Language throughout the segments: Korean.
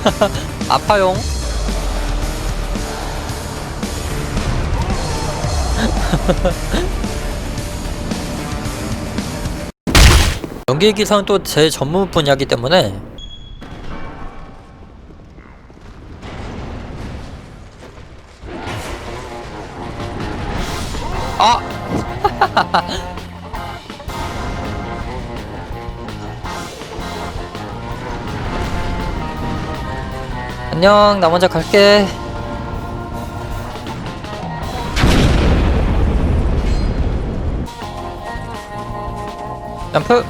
아파용. 연기 기사는 또 제 전문 분야이기 때문에 아! 안녕, 나 먼저 갈게. 점프.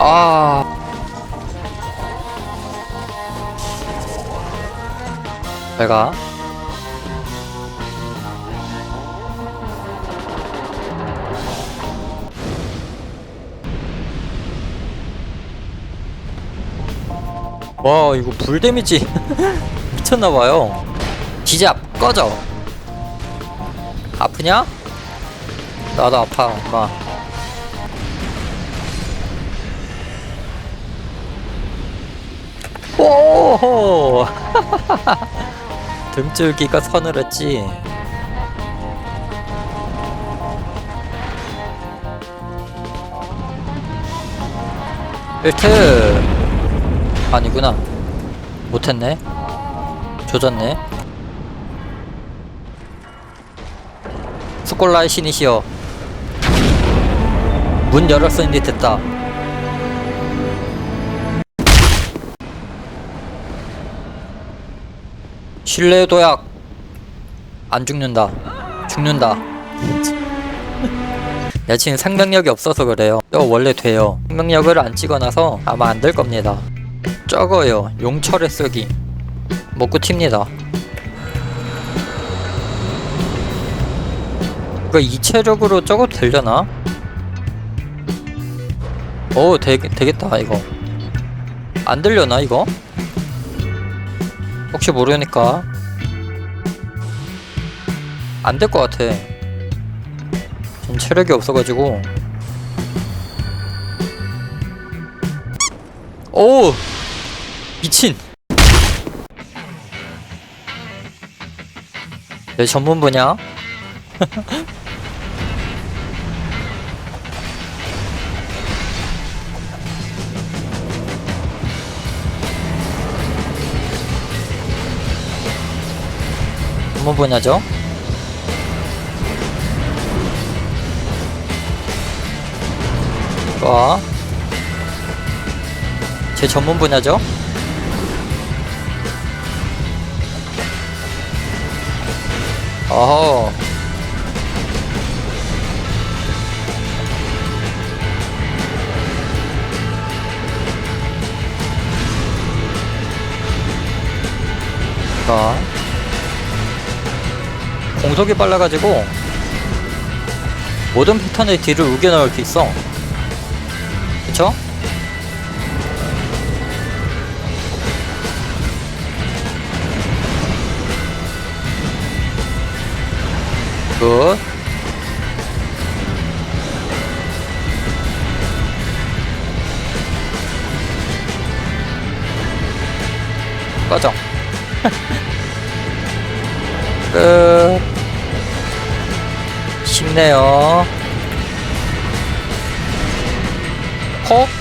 아. 잘 가. 와 이거 불 데미지. 미쳤나봐요. 디잡 꺼져. 아프냐? 나도 아파 엄마. 오호! 등줄기가 서늘했지. 일트 아니구나. 못했네. 조졌네. 스콜라의 신이시여. 문 열었으니 됐다. 신뢰의 도약. 안 죽는다. 죽는다. 내 지금 생명력이 없어서 그래요. 이거 원래 돼요. 생명력을 안 찍어놔서 아마 안 될 겁니다 적어요. 용철에 쓰기. 먹고 튑니다. 이거 이체적으로 적어도 되려나? 오 되, 되겠다 이거. 안 들려나 이거? 혹시 모르니까. 안 될 것 같아. 전 체력이 없어가지고 오 미친. 내 전문 분야? 전문 분야죠? 와. 제 전문 분야죠. 어허. 자. 공속이 빨라가지고 모든 패턴의 딜을 우겨 넣을 수 있어. 그쵸? 굿. 꺼져. 끝. 쉽네요. 콕.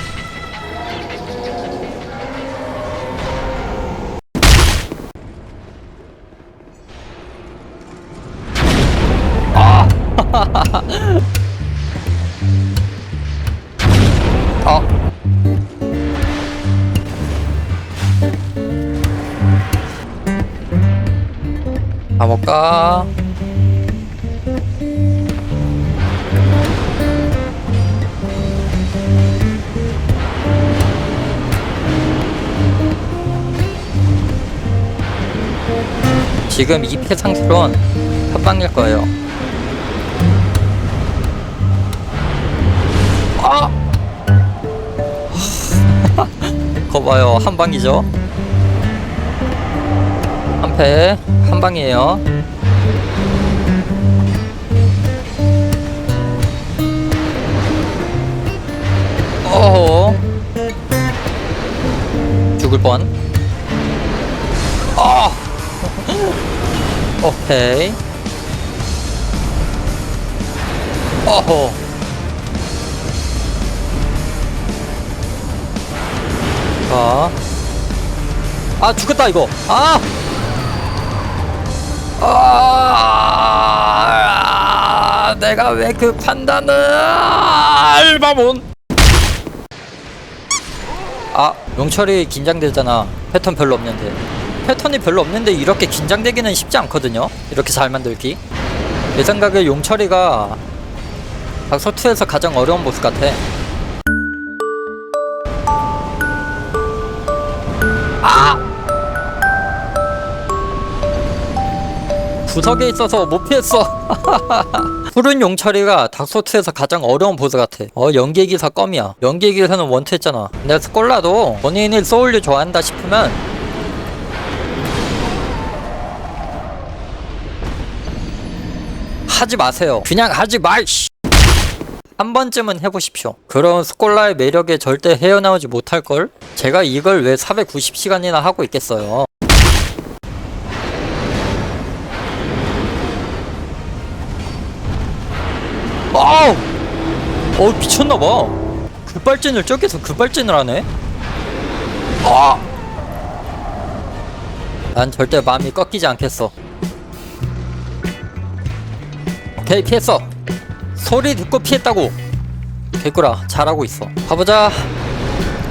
어. 가볼까? 지금 2패 상태론 합방일 거예요. 거 봐요. 한 방이죠. 한패 한 방이에요. 어허 죽을 뻔. 아 오케이. 어허. 자. 아, 죽었다, 이거. 아! 아, 내가 왜 그 판단을, 알바몬! 아, 용철이 긴장되잖아. 패턴 별로 없는데. 패턴이 별로 없는데 이렇게 긴장되기는 쉽지 않거든요. 이렇게 잘 만들기. 내 생각에 용철이가 박서2에서 가장 어려운 보스 같아. 구석에 있어서 못 피했어. 푸른 용철이가 닥소트에서 가장 어려운 보스 같아. 어, 연기기사 껌이야. 연기기사는 원투했잖아. 근데 스콜라도 본인이 소울류 좋아한다 싶으면 하지 마세요. 그냥 하지 마, 씨. 한 번쯤은 해보십시오. 그런 스콜라의 매력에 절대 헤어나오지 못할걸? 제가 이걸 왜 490시간이나 하고 있겠어요. 어 미쳤나봐. 급발진을 저기서 급발진을 하네. 아! 난 절대 마음이 꺾이지 않겠어. 오케이 피했어. 소리 듣고 피했다고. 개꾸라 잘하고 있어. 가보자.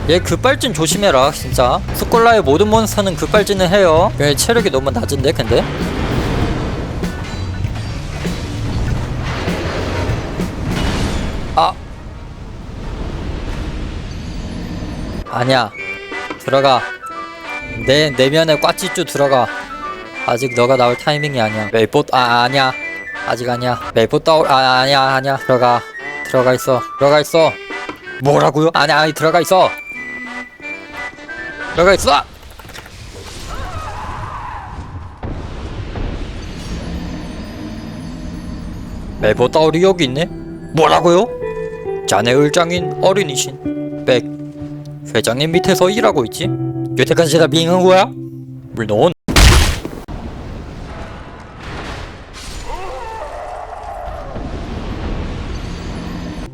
얘 급발진 조심해라 진짜. 스콜라의 모든 몬스터는 급발진을 해요. 얘 체력이 너무 낮은데 근데. 아니야. 들어가. 내 내면에 꽈찌쭈 들어가. 아직 너가 나올 타이밍이 아니야. 메이포 아 아니야. 아직 아니야. 메이포 떠올 아 아니야 아니야. 들어가. 들어가 있어. 들어가 있어. 뭐라고요? 아니야 아니 들어가 있어. 들어가 있어. 메이포 떠올이 여기 있네? 뭐라고요? 자네 을장인 어린이신. 백 회장님 밑에서 일하고 있지? 여태까지 다 빙한 거야? 물론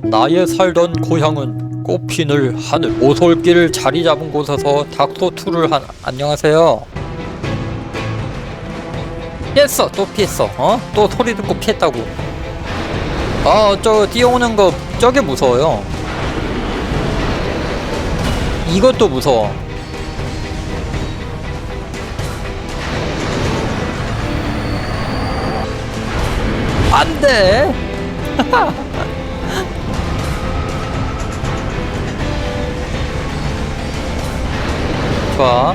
나의 살던 고향은 꽃피늘 하늘 오솔길을 자리 잡은 곳에서 닥소투를 한 안녕하세요 피했어 또 피했어 어? 또 소리 듣고 피했다고 아 저 뛰어오는 거 저게 무서워요 이것도 무서워. 안 돼! 좋아.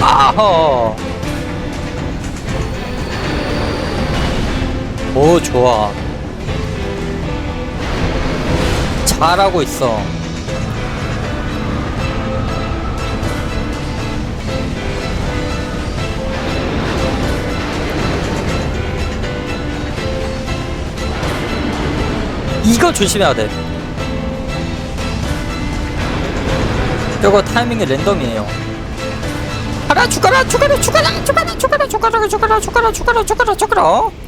아허! 오 좋아 잘하고 있어 이거 조심해야 돼 저거 타이밍이 랜덤이에요 하라 죽어라 죽어라 죽어라 죽어라 죽어라 죽어라 죽어라 죽어라 죽어라 죽어라 죽어라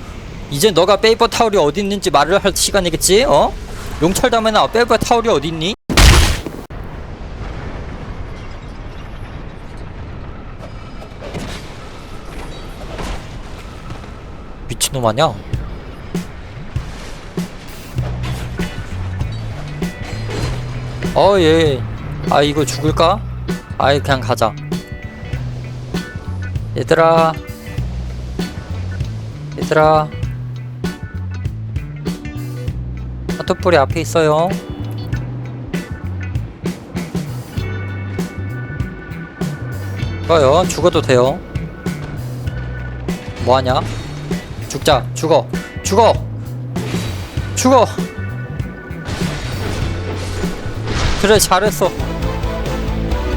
이제 너가 페이퍼 타월이 어디 있는지 말을 할 시간이겠지? 어? 용철 다음에나 페이퍼 타월이 어디 있니? 미친놈 아냐? 어, 얘. 아, 이거 죽을까? 아이, 그냥 가자. 얘들아. 얘들아. 하트불이 앞에 있어요. 좋아요. 죽어도 돼요. 뭐하냐? 죽자. 죽어. 죽어. 죽어. 그래 잘했어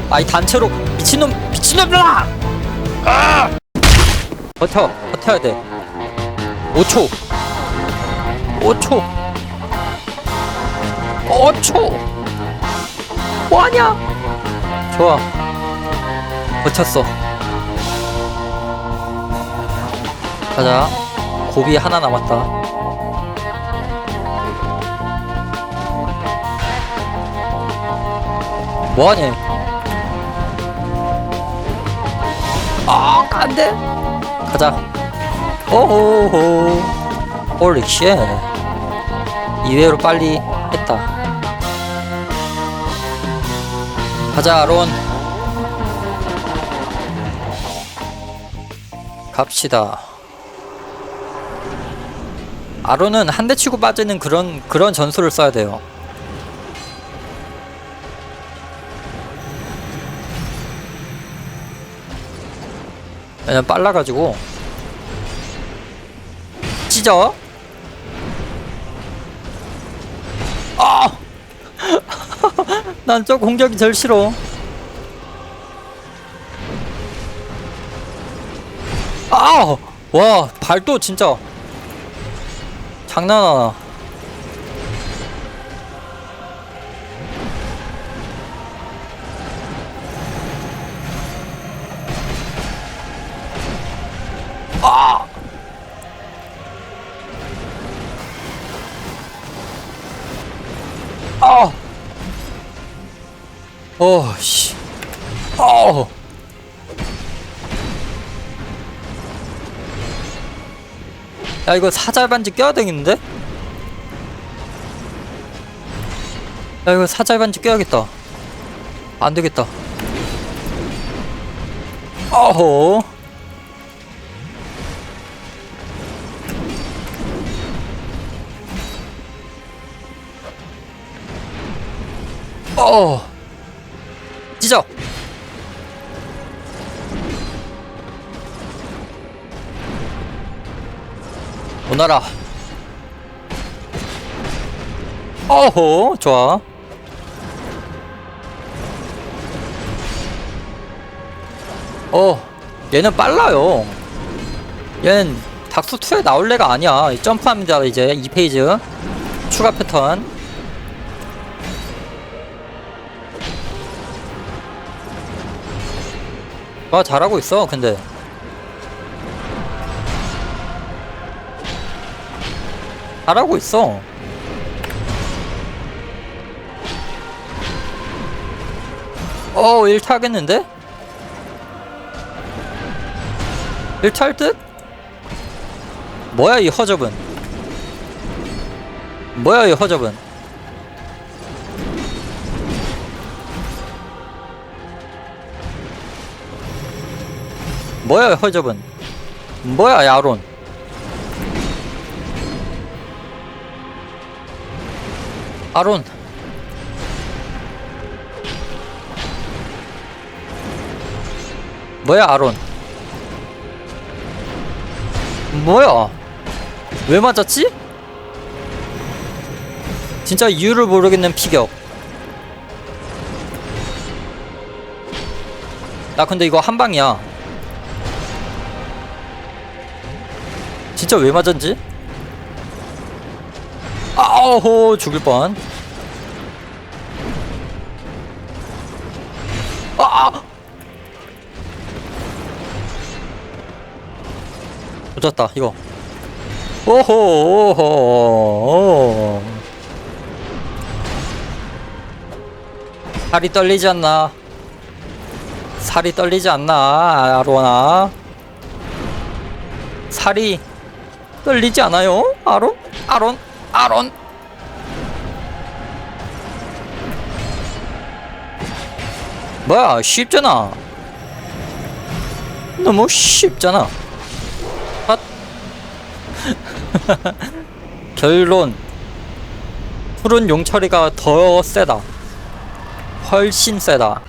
아이 단체로 미친놈 미친놈들아 아! 버텨 버텨야 돼 5초 5초 5초. 뭐하냐? 좋아. 버텼어. 가자. 고비 하나 남았다. 뭐하니? 아 안돼 가자. 오호호. 홀리 쉣. 이외로 빨리 가자 론. 갑시다. 아론은 한 대 치고 빠지는 그런 그런 전술을 써야 돼요. 왜냐면 빨라가지고. 찢어 난 저 공격이 제일 싫어 아! 와 발도 진짜 장난 하나 어, 씨. 어. 야, 이거 사잘 반지 껴야 되겠는데? 야, 이거 사잘 반지 껴야겠다. 안 되겠다. 어허. 어. 찢어. 오너라. 어호, 좋아. 어, 얘는 빨라요. 얘는 닥스2에 나올 애가 아니야. 점프합니다, 이제. 2페이지. 추가 패턴. 와 잘하고 있어 근데 잘하고 있어 어 1타 하겠는데? 1타 할 듯? 뭐야 이 허접은 뭐야 이 허접은 뭐야 허접은? 뭐야 야론? 아론. 뭐야 아론? 뭐야? 왜 맞았지? 진짜 이유를 모르겠는 피격. 나 근데 이거 한 방이야 진짜 왜 맞았지? 아호 죽을 뻔. 아! 놓쳤다 이거. 오호 오호. 살이 떨리지 않나? 살이 떨리지 않나 아로나? 살이 떨리지 않아요? 아론? 아론? 아론? 뭐야 쉽잖아 너무 쉽잖아 핫 결론 푸른 용처리가 더 세다 훨씬 세다